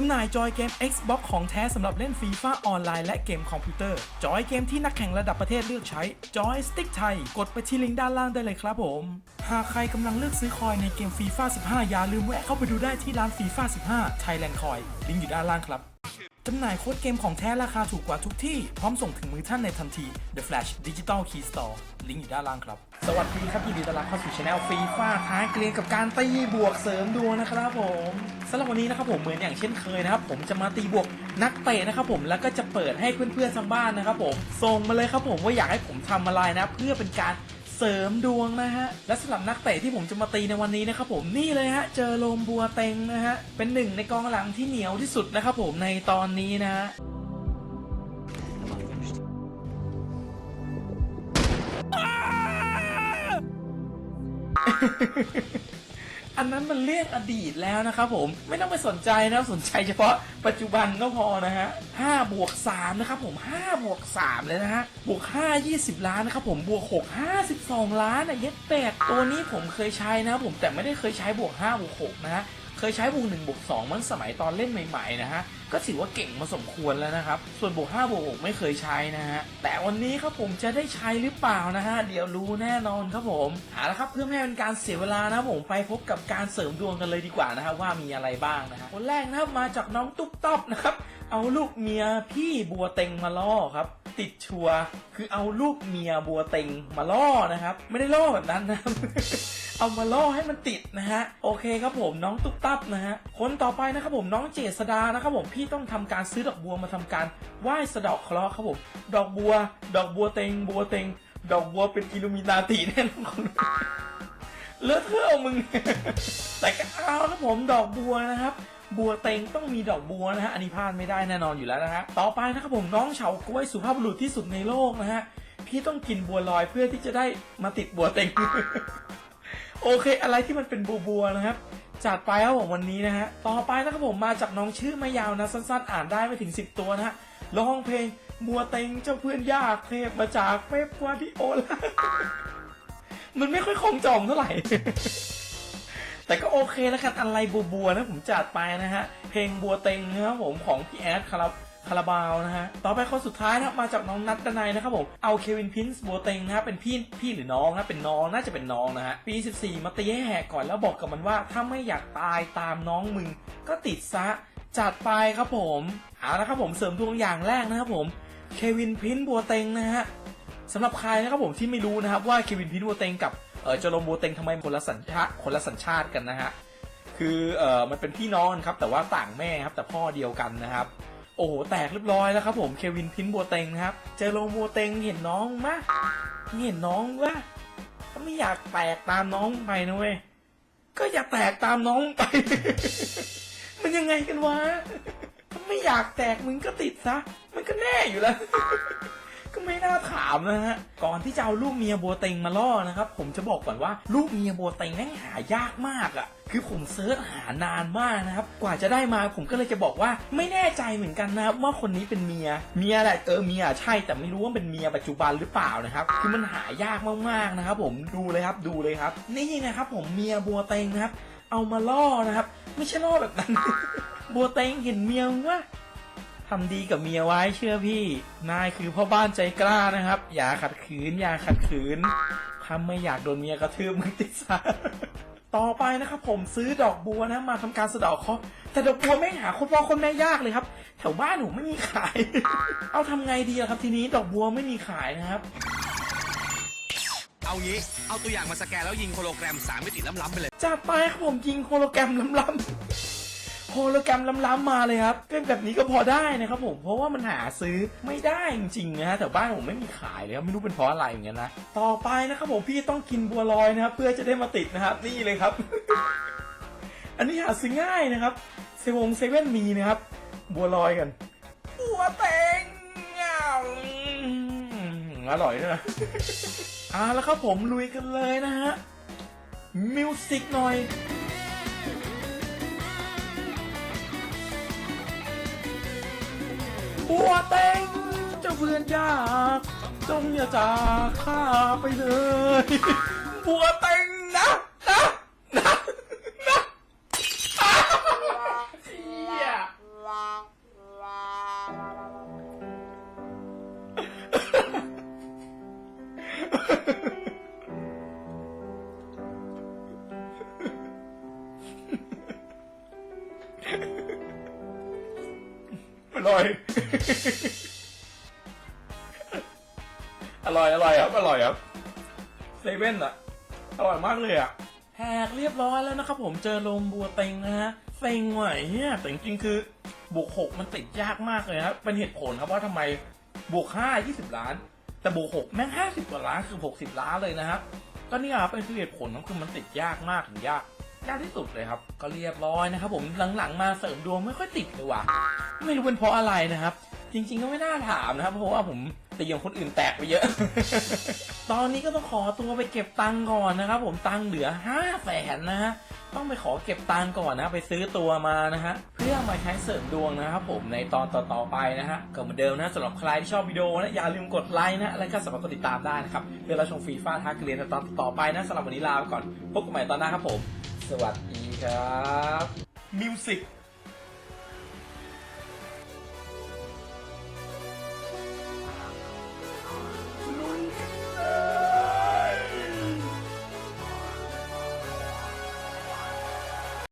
จำหน่ายจอยเกม Xbox ของแท้สำหรับเล่นฟีฟ่าออนไลน์และเกมคอมพิวเตอร์ จอยเกมที่นักแข่งระดับประเทศเลือกใช้ จอยสติ๊กไทย กดไปที่ลิงก์ด้านล่างได้เลยครับผม หากใครกำลังเลือกซื้อคอยในเกมฟีฟ่า15 อย่าลืมแวะเข้าไปดูได้ที่ร้านฟีฟ่า15 Thailand Coin ลิงก์อยู่ด้านล่างครับ จำหน่ายโค้ดเกมของแท้ราคาถูกกว่าทุกที่ พร้อมส่งถึงมือท่านในทันที The Flash Digital Key Store ลิงก์อยู่ด้านล่างครับ สวัสดีครับยินดีต้อนรับเข้าสู่ช anel ฟีฟ่าท้าเกรียนกับการตีบวกเสริมดวงนะครับผมสำหรับวันนี้นะครับผมเหมือนอย่างเช่นเคยนะครับ ผมจะมาตีบวกนักเตะนะครับผมแล้วก็จะเปิดให้เพื่อนๆทางบ้านนะครับผมส่งมาเลยครับผมว่าอยากให้ผมทำอะไรนะ เพื่อเป็นการ เสริมดวงนะฮะ และสำหรับนักเตะที่ผมจะมาตีในวันนี้นะครับผมนี่เลยฮะเจอโลมบัวเต็งนะฮะ เป็นหนึ่งในกองหลังที่เหนียวที่สุดนะครับผมในตอนนี้นะฮะ อันนั้นมันเรื่องอดีตแล้วนะครับผมไม่ต้องไปสนใจนะสนใจเฉพาะปัจจุบันก็พอนะฮะ5บวก3นะครับผม5บวก3เลยนะฮะบวก5 20ล้านนะครับผมบวก6 52ล้านอะเย็ดแปดตัวนี้ผมเคยใช้นะครับผมแต่ไม่ได้เคยใช้บวก5บวก6นะฮะ เคยใช้บวก1บวก2มันสมัยตอนเล่นใหม่ๆนะฮะ ก็ถือว่าเก่งมาสมควรแล้วนะครับ ส่วนบวก5บวก6ไม่เคยใช้นะฮะ แต่วันนี้ครับผมจะได้ใช้หรือเปล่านะฮะ เดี๋ยวรู้แน่นอนครับผมเอาละครับเพื่อไม่ให้เป็นการเสียเวลานะผมไปพบกับการเสริมดวงกันเลยดีกว่านะครับว่ามีอะไรบ้างนะฮะคนแรกนะครับมาจากน้องตุ๊บต๊อบนะครับเอาลูกเมียพี่บัวเต็งมาล่อครับ ติดชัวคือเอาลูกเมียบัวเต็งมาล่อนะครับ ไม่ได้ล่อแบบนั้นนะ เอามาล่อให้มันติดนะฮะโอเคครับผมน้องตุ๊บตับนะฮะคนต่อไปนะครับผมน้องเจษดานะครับผมพี่ต้องทำการซื้อดอกบัวมาทำการไหว้สะดอกเคราะห์ครับผมดอกบัว ดอกบัวเต็งบัวเต็ง ดอกบัวเป็นอิลูมินาติแน่นอนเลอะเทอะเอามึง แต่ก็เอาครับผมดอกบัวนะครับบัวเต็งต้องมีดอกบัวนะฮะอันนี้พลาดไม่ได้แน่นอนอยู่แล้วนะฮะต่อไปนะครับผมน้องเฉากล้วยสุภาพบุรุษที่สุดในโลกนะฮะพี่ต้องกินบัวลอยเพื่อที่จะได้มาติดบัวเต็ง โอเค อะไรที่มันเป็นบัวบัวๆนะครับจัดไปครับผมวันนี้นะฮะต่อไปนะครับผมมาจากน้องชื่อไม่ยาวนะสั้นๆ อ่านได้ไม่ถึง 10 ตัวนะฮะร้องเพลงบัวเต็งเจ้าเพื่อนยากเทพมาจากเป๊ปกวาดิโอลามันไม่ค่อยคงจองเท่าไหร่ แต่ก็โอเคแล้วกันอะไรบัวๆนะผมจัดไปนะฮะเพลงบัวเต็งนะครับผมของพี่แอดคารา คาราบาวนะฮะ ต่อไปข้อสุดท้ายนะครับมาจากน้องนัทดนัยนะครับผม เอาเควินพินส์บัวเต็งนะครับเป็นพี่พี่หรือน้องนะ เป็นน้องน่าจะเป็นน้องนะฮะ ปี 14 มาตีให้แหกก่อนแล้วบอกกับมันว่า ถ้าไม่อยากตายตามน้องมึง ก็ติดซะ จัดไปครับผม เอาละครับผมเสริมดวงอย่างแรกนะครับผม เควินพินส์บัวเต็งนะฮะสำหรับใครนะครับผมที่ไม่รู้นะครับว่าเควินพินบัวเต็งกับเออจโรมบัวเต็งทำไมคนละสัญชาติคนละสัญชาติกันนะฮะ คือเออมันเป็นพี่น้องครับแต่ว่าต่างแม่ครับแต่พ่อเดียวกันนะครับ โอ้โห แตกเรียบร้อยแล้วครับผมเควินพินบัวเต็งนะครับ เจอโลบัวเต็งเห็นน้องมะเห็นน้องวะก็ไม่อยากแตกตามน้องไปนะเว้ย ก็อย่าแตกตามน้องไป มันยังไงกันวะ ไม่อยากแตกมึงก็ติดซะ มันก็แน่อยู่แล้ว ก็ไม่น่าถามนะฮะ ก่อนที่จะเอาลูกเมียบัวเต็งมาล่อนะครับ ผมจะบอกก่อนว่าลูกเมียบัวเต็งแม่งหายากมากอะ่ะ คือผมเซิร์ชหานานมากนะครับ กว่าจะได้มาผมก็เลยจะบอกว่าไม่แน่ใจเหมือนกันนะครับว่าคนนี้เป็นเมีย เมียแหละเออเมียใช่แต่ไม่รู้ว่าเป็นเมียปัจจุบันหรือเปล่านะครับ คือมันหายากมากๆนะครับ ผมดูเลยครับดูเลยครับ นี่นะครับ ผมเมียบัวเต็งนะครับ เอามาล่อนะครับ ไม่ใช่ล่อแบบนั้นบัวเต็งเห็นเมียมึงวะ ทำดีกับเมียไว้เชื่อพี่ นายคือพ่อบ้านใจกล้านะครับ อย่าขัดขืน อย่าขัดขืนถ้าไม่อยากโดนเมียกระทืบมึงติดซะต่อไปนะครับผมซื้อดอกบัวนะ มาทำการสะเดาะเคราะห์แต่ดอกบัวไม่หาคนพ่อคนแม่ยากเลยครับ แถวบ้านหนูไม่มีขาย เอาทำไงดีอะครับทีนี้ดอกบัวไม่มีขายนะครับ เอางี้ เอาตัวอย่างมาสแกนแล้วยิงโฮโลแกรมสามมิติล้ำๆไปเลยจัดไปครับผมยิงโฮโลแกรมล้ำๆ โฮโลแกรมล้ำๆมาเลยครับเป็นแบบนี้ก็พอได้นะครับผมเพราะว่ามันหาซื้อไม่ได้จริงๆนะฮะแถวบ้านผมไม่มีขายเลยครับไม่รู้เป็นเพราะอะไรอย่างเงี้ยนะต่อไปนะครับผมพี่ต้องกินบัวลอยนะครับเพื่อจะได้มาติดนะครับนี่เลยครับ อันนี้หาซื้อง่ายนะครับเซเวงเซเว่นมีนะครับ บัวลอยกันบัวเต็งอะอืมอร่อยด้วยนะเอาแล้วครับผมลุยกันเลยนะฮะมิวสิกหน่อย บัวเต็งเจ้าเพื่อนยากจงอย่าจากข้าไปเลย บัวเต็งนะ หน่อย อร่อย อร่อยครับ อร่อยครับเซเว่นอะอร่อยมากเลยอะแหกเรียบร้อยแล้วนะครับผมเจอลมบัวเต็งนะฮะเซ็งไหวเนี่ยแต่จริงๆคือบวกหกมันติดยากมากเลยครับเป็นเหตุผลครับว่าทำไมบวกห้ายี่สิบล้าน แต่บวกหกแม่งห้าสิบกว่าล้านคือหกสิบล้านเลยนะครับก็เนี่ยครับเป็นเหตุผลก็คือมันติดยากมากถึงยาก ยากที่สุดเลยครับ ก็เรียบร้อยนะครับ ผมหลังๆมาเสริมดวงไม่ค่อยติดเลยว่ะ ไม่รู้เป็นเพราะอะไรนะครับ จริง ๆก็ไม่น่าถามนะครับ เพราะว่าผมแตีอย่างคนอื่นแตกไปเยอะ ตอนนี้ก็ต้องขอตัวไปเก็บตังค์ก่อนนะครับ ผมตังค์เหลือห้าแสนนะฮะต้องไปขอเก็บตังค์ก่อนนะไปซื้อตัวมานะฮะเพื่อมาใช้เสริมดวงนะครับผมในตอนต่อๆไปนะฮะก็เหมือนเดิมนะสำหรับใครที่ชอบวิดีโอนะอย่าลืมกดไลค์นะและก็สามารถกดติดตามได้นะครับเพื่อเราชมฟรีฟ้าทักเรียนในตอนต่อไปนะสำหรับวันนี้ลาไปก่อนพบกันใหม่ตอนหน้าครับผม สวัสดีครับ มิวสิก